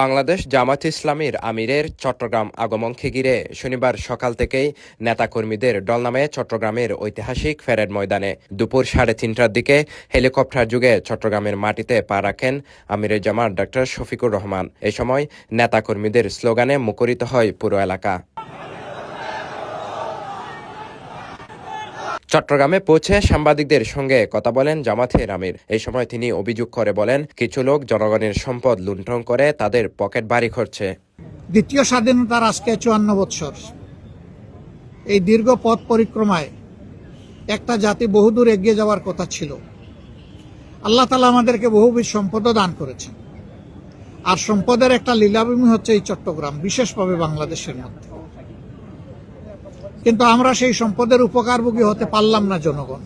বাংলাদেশ জামাত ইসলামীর আমিরের চট্টগ্রাম আগমনকে ঘিরে শনিবার সকাল থেকেই নেতাকর্মীদের ডলনামে চট্টগ্রামের ঐতিহাসিক ফেরেড ময়দানে। দুপুর সাড়ে তিনটার দিকে হেলিকপ্টার যুগে চট্টগ্রামের মাটিতে পা রাখেন আমিরের জামাত ডক্টর শফিকুর রহমান। এ সময় নেতাকর্মীদের স্লোগানে মুখরিত হয় পুরো এলাকা। চট্টগ্রামে পৌঁছে সাংবাদিকদের সঙ্গে কথা বলেন জামাতের আমির। এই সময় তিনি অভিযোগ করে বলেন, কিছু লোক জনগণের সম্পদ লুণ্ঠন করে তাদের পকেট বাড়ি করছে দ্বিতীয় স্বাধীনতার আজকে চুয়ান্ন বৎসর। এই দীর্ঘ পথ পরিক্রমায় একটা জাতি বহুদূর এগিয়ে যাওয়ার কথা ছিল। আল্লাহ তালা আমাদেরকে বহুবিধ সম্পদও দান করেছেন। আর সম্পদের একটা লীলাভূমি হচ্ছে এই চট্টগ্রাম, বিশেষভাবে বাংলাদেশের মধ্যে। কিন্তু আমরা সেই সম্পদের উপকারভোগী হতে পারলাম না জনগণ।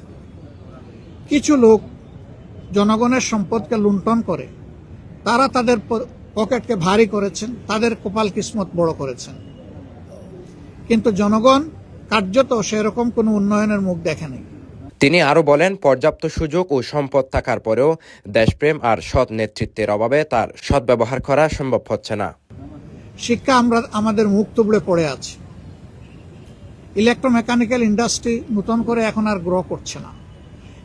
কিছু লোক জনগণের সম্পদকে লুণ্ঠন করে তারা তাদের পকেটকে ভারী করেছেন তাদের কপাল কিসমত বড় করেছেন। কিন্তু জনগণ কার্যত সেরকম কোনো উন্নয়নের মুখ দেখেনি তিনি আরও বলেন পর্যাপ্ত সুযোগ ও সম্পদ থাকার পরেও দেশপ্রেম আর সৎ নেতৃত্বের অভাবে তার সদ্ব্যবহার করা সম্ভব হচ্ছে না। শিক্ষা আমরা আমাদের মুখ তুবড়ে পড়ে আছে। ইলেকট্রোমেকানিক্যাল ইন্ডাস্ট্রি নতুন করে এখন আর গ্রো করছে না।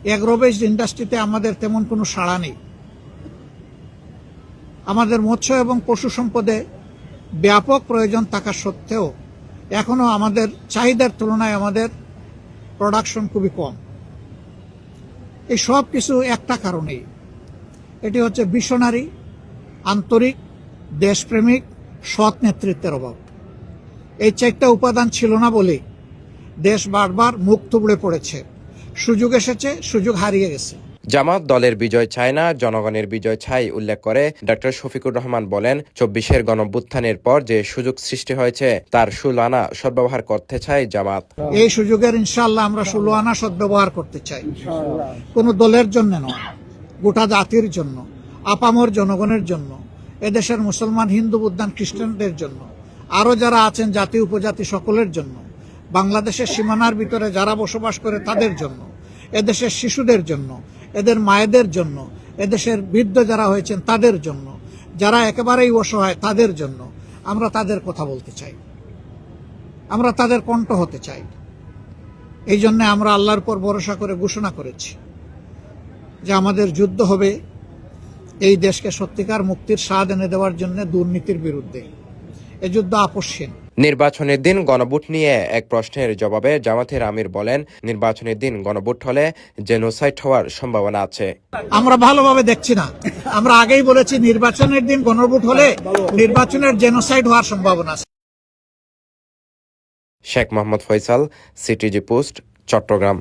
এগ্রো বেসড ইন্ডাস্ট্রিতে আমাদের তেমন কোনো সাড়া নেই। আমাদের মৎস্য এবং পশু সম্পদে ব্যাপক প্রয়োজন থাকা সত্ত্বেও এখনও আমাদের চাহিদার তুলনায় আমাদের প্রোডাকশন খুবই কম। এই সব কিছু একটা কারণেই। এটি হচ্ছে বিশনারী আন্তরিক, দেশপ্রেমিক, সৎ নেতৃত্বের অভাব। এই চারটা উপাদান ছিল না বলে দেশ বারবার মুখ তুবড়ে পড়েছে। সুযোগ এসেছে সুযোগ হারিয়ে গেছে। জামাত দলের বিজয় চায় না জনগণের বিজয় চাই উল্লেখ করে ডক্টর শফিকুর রহমান বলেন চব্বিশের গণভ্যুত্থানের পর যে সুযোগ সৃষ্টি হয়েছে তার সুলানা সদ্ব্যবহার করতে চায় জামাত। এই সুযোগের ইনশাল্লাহ আমরা ষোলো আনা সদ্ব্যবহার করতে চাই। কোনো দলের জন্য নয় গোটা জাতির জন্য আপামর জনগণের জন্য এদেশের মুসলমান হিন্দু বুদ্ধান খ্রিস্টানদের জন্য আরও যারা আছেন জাতি উপজাতি সকলের জন্য। বাংলাদেশের সীমানার ভিতরে যারা বসবাস করে তাদের জন্য, এদেশের শিশুদের জন্য, এদের মায়েদের জন্য, এদেশের বৃদ্ধ যারা হয়েছেন তাদের জন্য, যারা একেবারেই অসহায় তাদের জন্য আমরা তাদের কথা বলতে চাই। আমরা তাদের কণ্ঠ হতে চাই। এই জন্য আমরা আল্লাহর উপর ভরসা করে ঘোষণা করেছি যে আমাদের যুদ্ধ হবে এই দেশকে সত্যিকার মুক্তির স্বাদ এনে দেওয়ার জন্য দুর্নীতির বিরুদ্ধে। এ যুদ্ধ আপসহীন। নির্বাচনের দিন গণভোট নিয়ে এক প্রশ্নের জবাবে জামাতের আমির বলেন নির্বাচনের দিন গণভোট হলে জেনোসাইড হওয়ার সম্ভাবনা আছে। আমরা ভালোভাবে দেখছি না। আমরা আগেই বলেছি নির্বাচনের দিন গণভোট হলে নির্বাচনের জেনোসাইড হওয়ার সম্ভাবনা আছে। Sheikh Mohammad Faisal CTG post Chattogram.